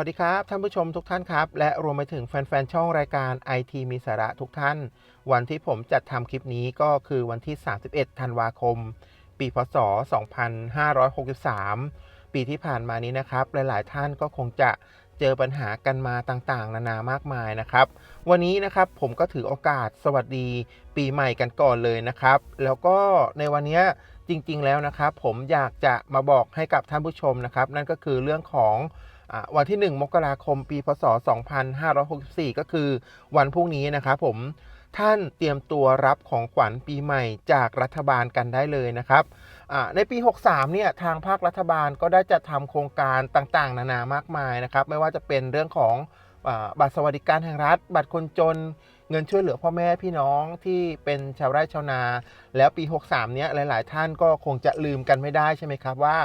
วัสดีครับ ท่านผู้ชมทุกท่านครับ และรวมไปถึงแฟน ๆ ช่องรายการ IT มีสาระทุกท่าน วันที่ผมจัดทำคลิปนี้ก็คือวันที่ 31 ธันวาคม ปีพศ 2563 ปีที่ผ่านมานี้นะครับ หลาย ๆ ท่านก็คงจะเจอปัญหากันมาต่างๆ นานามากมายนะครับ วันนี้นะครับผมก็ถือโอกาสสวัสดีปีใหม่กันก่อนเลยนะครับ แล้วก็ในวันนี้จริง ๆ แล้วนะครับ ผมอยากจะมาบอกให้กับท่านผู้ชมนะครับ นั่นก็คือเรื่องของ วันที่ 1 มกราคม ปี พศ 2564 ก็คือวันพรุ่งนี้นะครับผม ท่านเตรียมตัวรับของขวัญปีใหม่จากรัฐบาลกันได้เลยนะครับ ในปี 63 เนี่ย ทางภาครัฐบาลก็ได้จัดทำโครงการต่างๆ นานามากมายนะครับ ไม่ว่าจะเป็นเรื่องของอบัตรสวัสดิการแห่งรัฐ บัตรคนจน เงินช่วยเหลือพ่อแม่พี่น้องที่เป็นชาวไร่ชาวนา แล้วปี 63 เนี้ยหลาย ๆ ท่านก็คงจะลืมกันไม่ได้ใช่ไหมครับว่า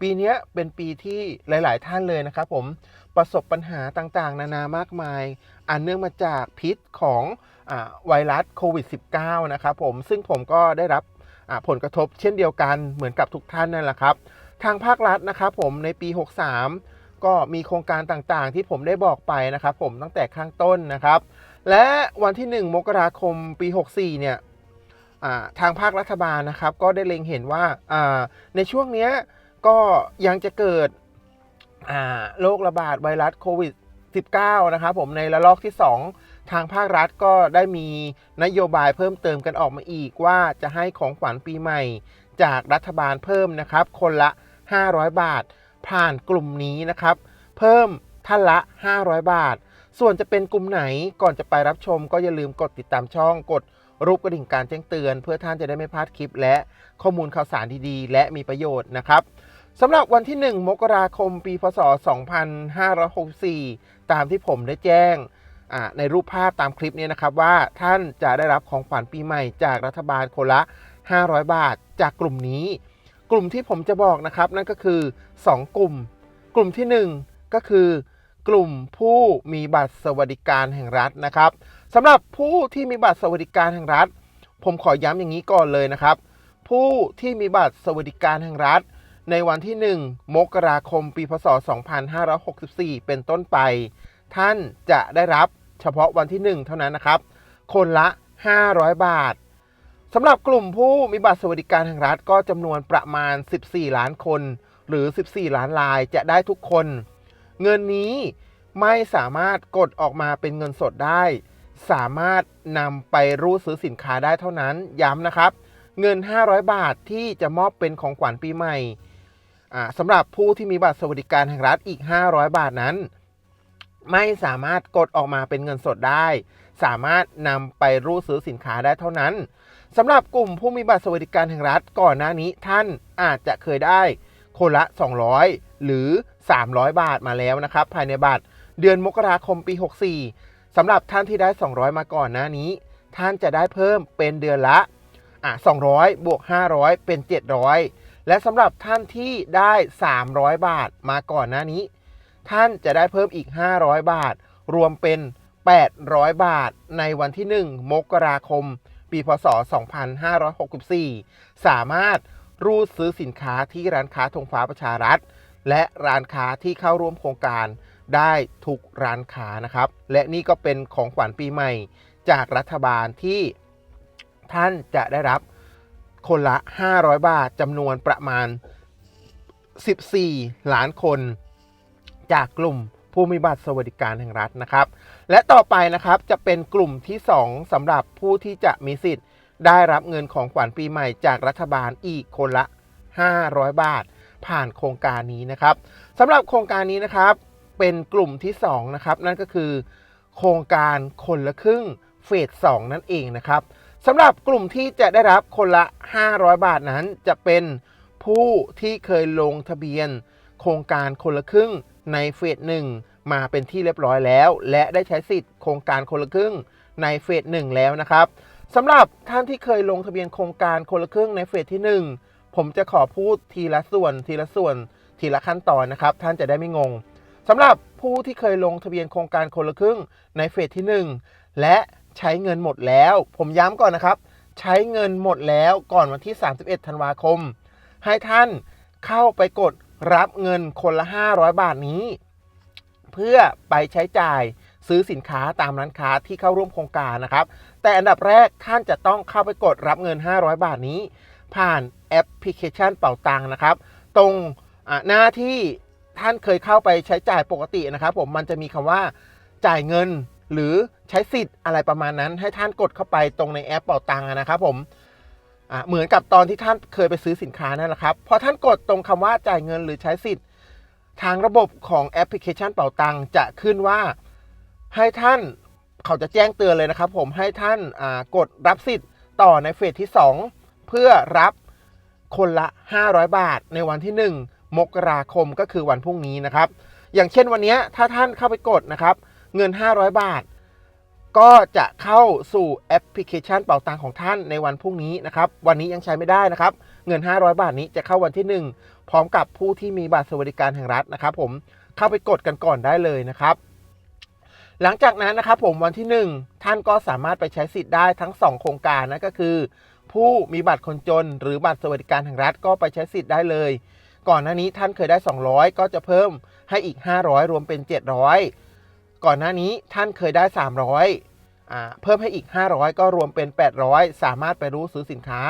ปีนี้เป็นปีที่หลาย ๆ ท่านเลยนะครับผมประสบปัญหาต่างๆ นานามากมาย อันเนื่องมาจากพิษของอาไวรัสโควิด -19 นะครับผมซึ่งผมก็ได้รับผลกระทบเช่นเดียวกันเหมือนกับทุกท่านนั่นแหละครับ ทางภาครัฐนะครับผมในปี 63 ก็มีโครงการต่างๆ ที่ผมได้บอกไปนะครับผมตั้งแต่ข้างต้นนะครับ และวันที่ 1 มกราคมปี 64 เนี่ยทางภาครัฐบาลนะครับก็ได้เล็งเห็นว่าในช่วงเนี้ยก็ยังจะเกิดโรคระบาดไวรัสโควิด 19 นะครับผมในระลอกที่ 2 ทางภาครัฐก็ได้มีนโยบายเพิ่มเติมกันออกมาอีกว่าจะให้ของขวัญปีใหม่จากรัฐบาลเพิ่มนะครับ คนละ 500 บาท ผ่านกลุ่มนี้นะครับ เพิ่มท่านละ 500 บาท ส่วนจะเป็นกลุ่มไหนก่อนจะไปรับชม ก็อย่าลืมกดติดตามช่องกดรูปกระดิ่งการแจ้งเตือน เพื่อท่านจะได้ไม่พลาดคลิป และข้อมูลข่าวสารดีๆ และมีประโยชน์นะครับสำหรับวันที่ 1 มกราคม ปีพศ 2564 ตามที่ผมได้แจ้งในรูปภาพตามคลิปนี้นะครับว่าท่านจะได้รับของขวัญปีใหม่จากรัฐบาลคนละ 500 บาทจากกลุ่มนี้ กลุ่มที่ผมจะบอกนะครับนั่นก็คือ 2 กลุ่ม กลุ่มที่ 1 ก็คือ กลุ่มผู้มีบัตรสวัสดิการแห่งรัฐนะครับสำหรับผู้ที่มีบัตรสวัสดิการแห่งรัฐ ผมขอย้ำอย่างนี้ก่อนเลยนะครับ ผู้ที่มีบัตรสวัสดิการแห่งรัฐ ในวันที่ 1 มกราคม ปีพศ 2564 เป็นต้นไป ท่านจะได้รับเฉพาะวันที่ 1 เท่านั้นนะครับ คนละ 500 บาทสำหรับกลุ่มผู้มีบัตรสวัสดิการแห่งรัฐก็จำนวนประมาณ 14 ล้านคน หรือ 14 ล้านรายจะได้ทุกคน เงินนี้ไม่สามารถกดออกมาเป็นเงินสดได้ สามารถนำไปรูดซื้อสินค้าได้เท่านั้นย้ำนะครับ เงิน 500 บาทที่จะมอบเป็นของขวัญปีใหม่สำหรับผู้ที่มีบัตรสวัสดิการแห่งรัฐอีก 500 บาทนั้น ไม่สามารถกดออกมาเป็นเงินสดได้ สามารถนำไปรูดซื้อสินค้าได้เท่านั้นสำหรับกลุ่มผู้มีบัตรสวัสดิการแห่งรัฐก่อนหน้านี้ท่านอาจจะเคยได้ คนละ 200 หรือ 300 บาทมาแล้วนะครับ ภายในบัตรเดือนมกราคมปี 64สำหรับท่านที่ได้ 200 มาก่อนหน้านี้ ท่านจะได้เพิ่มเป็นเดือนละอะ200 บวก 500 เป็น 700 และสำหรับท่านที่ได้ 300 บาทมาก่อนหน้านี้ ท่านจะได้เพิ่มอีก 500 บาท รวมเป็น 800 บาท ในวันที่ 1 มกราคม ปีพศ 2564 สามารถ รูดซื้อสินค้าที่ร้านค้าธงฟ้าประชารัฐ และร้านค้าที่เข้าร่วมโครงการได้ทุกร้านค้านะครับ และนี่ก็เป็นของขวัญปีใหม่ จากรัฐบาลที่ท่านจะได้รับคนละ 500 บาทจำนวนประมาณ 14 ล้านคน จากกลุ่มผู้มีบัตรสวัสดิการแห่งรัฐนะครับ และต่อไปนะครับจะเป็นกลุ่มที่ 2สำหรับผู้ที่จะมีสิทธิ์ ได้รับเงินของขวัญปีใหม่จากรัฐบาลอีกคนละ 500 บาท ผ่านโครงการนี้นะครับสำหรับโครงการนี้นะครับ เป็นกลุ่มที่2นะครับนั่นก็คือ โครงการคนละครึ่งเฟส2นั่นเองนะครับสำหรับกลุ่มที่จะได้รับคนละ 500 บาทนั้น จะเป็นผู้ที่เคยลงทะเบียน โครงการคนละครึ่งในเฟสหนึ่งมาเป็นที่เรียบร้อยแล้ว และได้ใช้สิทธิ์โครงการคนละครึ่งในเฟสหนึ่งแล้วนะครับ สำหรับท่านที่เคยลงทะเบียนโครงการคนละครึ่งในเฟสที่ 1 ผมจะขอพูดทีละส่วนทีละส่วน ทีละขั้นตอนนะครับ ท่านจะได้ไม่งงสำหรับผู้ที่เคยลงทะเบียนโครงการคนละครึ่งในเฟสที่ 1 และใช้เงินหมดแล้ว ผมย้ำก่อนนะครับ ใช้เงินหมดแล้วก่อนวันที่ 31 ธันวาคม ให้ท่านเข้าไปกดรับเงินคนละ 500 บาทนี้ เพื่อไปใช้จ่าย ซื้อสินค้าตามร้านค้าที่เข้าร่วมโครงการนะครับ แต่อันดับแรกท่านจะต้องเข้าไปกดรับเงิน 500 บาทนี้ ผ่านแอปพลิเคชันเป่าตังค์นะครับ ตรงหน้าที่ท่านเคยเข้าไปใช้จ่ายปกตินะครับ ผมมันจะมีคำว่าจ่ายเงินหรือใช้สิทธิ์อะไรประมาณนั้น ให้ท่านกดเข้าไปตรงในแอปเป่าตังค์นะครับผมเหมือนกับตอนที่ท่านเคยไปซื้อสินค้านั่นแหละครับพอท่านกดตรงคำว่าจ่ายเงินหรือใช้สิทธิ์ ทางระบบของแอปพลิเคชันเป่าตังค์จะขึ้นว่า ให้ท่านเขาจะแจ้งเตือนเลยนะครับ ผมให้ท่านกดรับสิทธิ์ต่อในเฟสที่ 2 เพื่อรับคนละ 500 บาทในวันที่ 1 มกราคมก็คือวันพรุ่งนี้นะครับ อย่างเช่นวันนี้ถ้าท่านเข้าไปกดนะครับ เงิน 500 บาท ก็จะเข้าสู่แอปพลิเคชันเป่าตังของท่านในวันพรุ่งนี้นะครับ วันนี้ยังใช้ไม่ได้นะครับ เงิน 500 บาทนี้จะเข้าวันที่ 1 พร้อมกับผู้ที่มีบัตรสวัสดิการแห่งรัฐนะครับ ผมเข้าไปกดกันก่อนได้เลยนะครับ หลังจากนั้นนะครับผมวันที่ 1 ท่านก็สามารถไปใช้สิทธิ์ได้ทั้ง 2 โครงการนั่นก็คือ ผู้มีบัตรคนจน หรือบัตรสวัสดิการแห่งรัฐก็ไปใช้สิทธิ์ได้เลย ก่อนหน้านี้ท่านเคยได้ 200 ก็จะเพิ่มให้อีก 500 รวมเป็น 700 ก่อนหน้านี้ท่านเคยได้ 300อ่าเพิ่มให้อีก 500 ก็รวมเป็น 800 สามารถไปรู้ซื้อสินค้า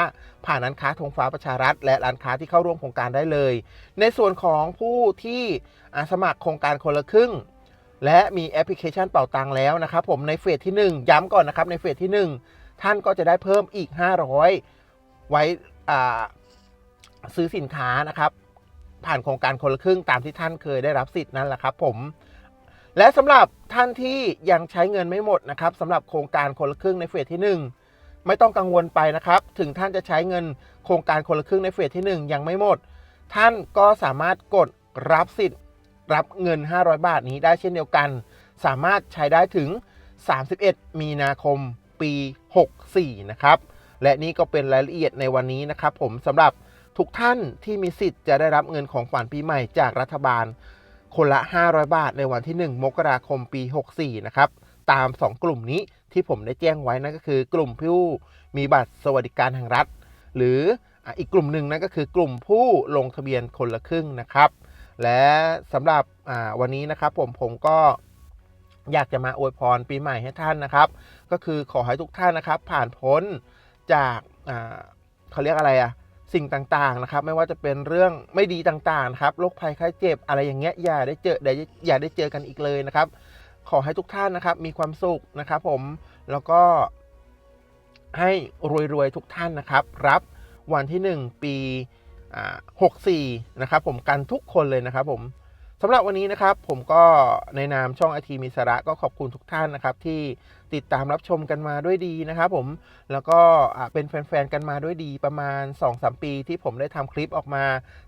ผ่านร้านค้าธงฟ้าประชารัฐ และร้านค้าที่เข้าร่วมโครงการได้เลย ในส่วนของผู้ที่สมัครโครงการคนละครึ่ง และมีแอปพลิเคชันเป่าตังแล้วนะครับผมในเฟสที่ 1 ย้ำก่อนนะครับในเฟสที่ 1 ท่านก็จะได้เพิ่มอีก 500 ไว้อ่าซื้อสินค้านะครับผ่านโครงการคนละครึ่งตามที่ท่านเคยได้รับสิทธิ์นั่นแหละครับผมและสำหรับท่านที่ยังใช้เงินไม่หมดนะครับสำหรับโครงการคนละครึ่งในเฟสที่ 1 ไม่ต้องกังวลไปนะครับ ถึงท่านจะใช้เงินโครงการคนละครึ่งในเฟสที่ 1 ยังไม่หมด ท่านก็สามารถกดรับสิทธิ์ รับเงิน 500 บาทนี้ได้เช่นเดียวกัน สามารถใช้ได้ถึง 31 มีนาคมปี 64 นะครับ และนี่ก็เป็นรายละเอียดในวันนี้นะครับ ผมสำหรับทุกท่านที่มีสิทธิ์จะได้รับเงินของขวัญปีใหม่จากรัฐบาล คนละ 500 บาทในวันที่ 1 มกราคมปี 64 นะครับ ตาม 2 กลุ่มนี้ที่ผมได้แจ้งไว้นั่นก็คือกลุ่มผู้มีบัตรสวัสดิการแห่งรัฐ หรืออีกกลุ่มหนึ่งนั่นก็คือกลุ่มผู้ลงทะเบียนคนละครึ่งนะครับ และสำหรับวันนี้นะครับผมผมก็อยากจะมาอวยพรปีใหม่ให้ท่านนะครับ ก็คือขอให้ทุกท่านนะครับ ผ่านพ้นจากาเขาเรียกอะไรอะสิ่งต่างๆนะครับ ไม่ว่าจะเป็นเรื่องไม่ดีต่างๆนะครับโรคภัยไข้เจ็บอะไรอย่างเงี้ยอย่าได้เจออย่าได้เจอกันอีกเลยนะครับ ขอให้ทุกท่านนะครับ มีความสุขนะครับ ผมแล้วก็ให้รวยๆทุกท่านนะครับ รับวันที่ 1 ปี 64 นะครับผมกันทุกคนเลยนะครับผมสำหรับวันนี้นะครับผมก็ในนามช่องไอทีมีสาระก็ขอบคุณทุกท่านนะครับ ที่ติดตามรับชมกันมาด้วยดีนะครับผมแล้วก็เป็นแฟนๆกันมาด้วยดีประมาณ 2-3 ปีที่ผมได้ทำคลิปออกมา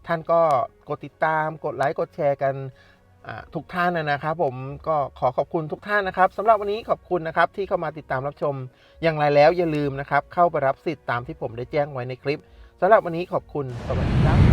ท่านก็กดติดตาม กดไลค์กดแชร์กันทุกท่านนะครับ ผมก็ขอขอบคุณทุกท่านนะครับสำหรับวันนี้ขอบคุณนะครับที่เข้ามาติดตามรับชมอย่างไรแล้วอย่าลืมนะครับเข้าไปรับสิทธิ์ตามที่ผมได้แจ้งไว้ในคลิป สำหรับวันนี้ขอบคุณสวัสดีครับ